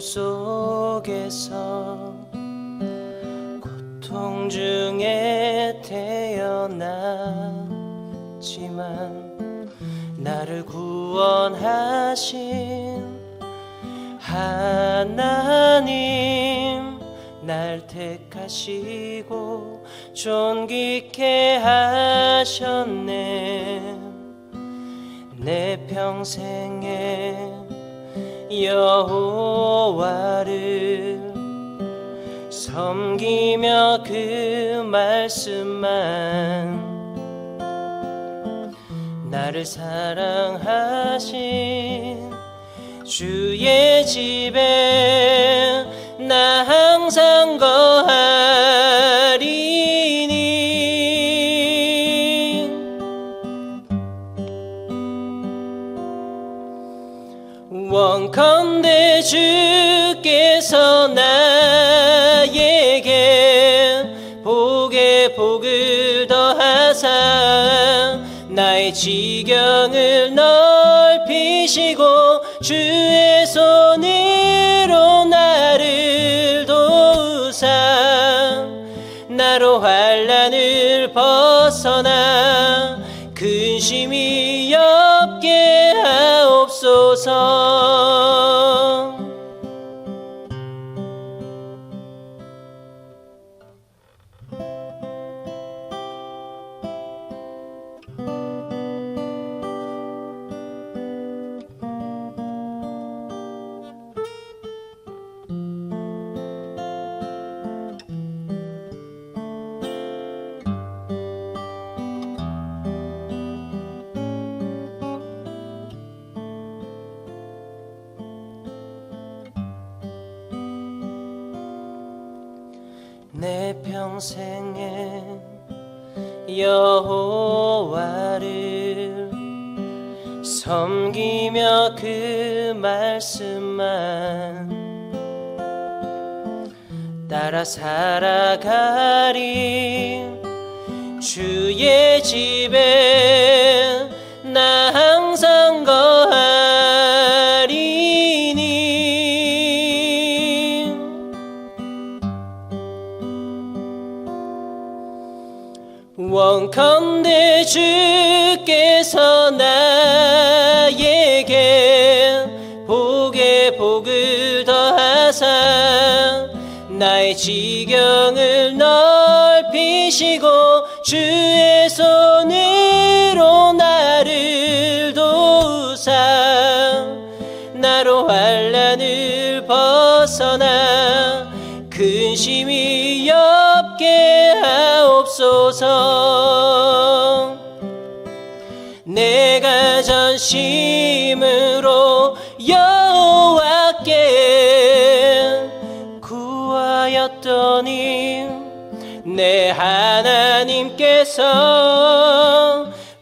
속에서 고통 중에 태어났지만 나를 구원하신 하나님 날 택하시고 존귀케 하셨네. 내 평생에 여호와를 섬기며 그 말씀만 나를 사랑하신 주의 집에 주께서 나에게 복에 복을 더하사 나의 지경을 넓히시고 주의 손으로 나를 도우사 나로 환란을 벗어나 근심이 내 평생에 여호와를 섬기며 그 말씀만 따라 살아가리 주의 집에 원컨대 주께서 나에게 복에 복을 더하사 나의 지경을 넓히시고 주의 손으로 나를 도우사 나로 환란을 벗어나 근심이 하옵소서. 내가 전심으로 여호와께 구하였더니 내 하나님께서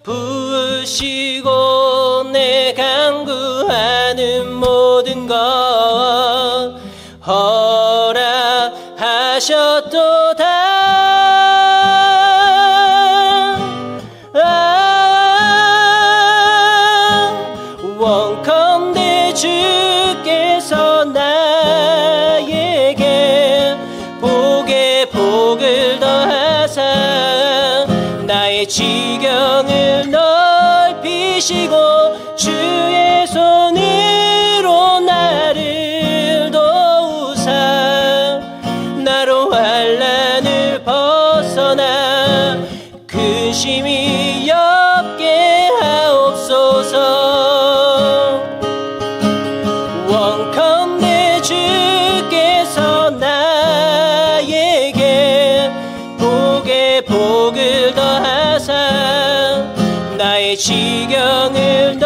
부으시고 내 간구하는 모 지경을 넓히시고 주의 손으로 나를 도우사. 나로 환란을 벗어나 근심이 없게 하옵소서. 복에 복을 지경을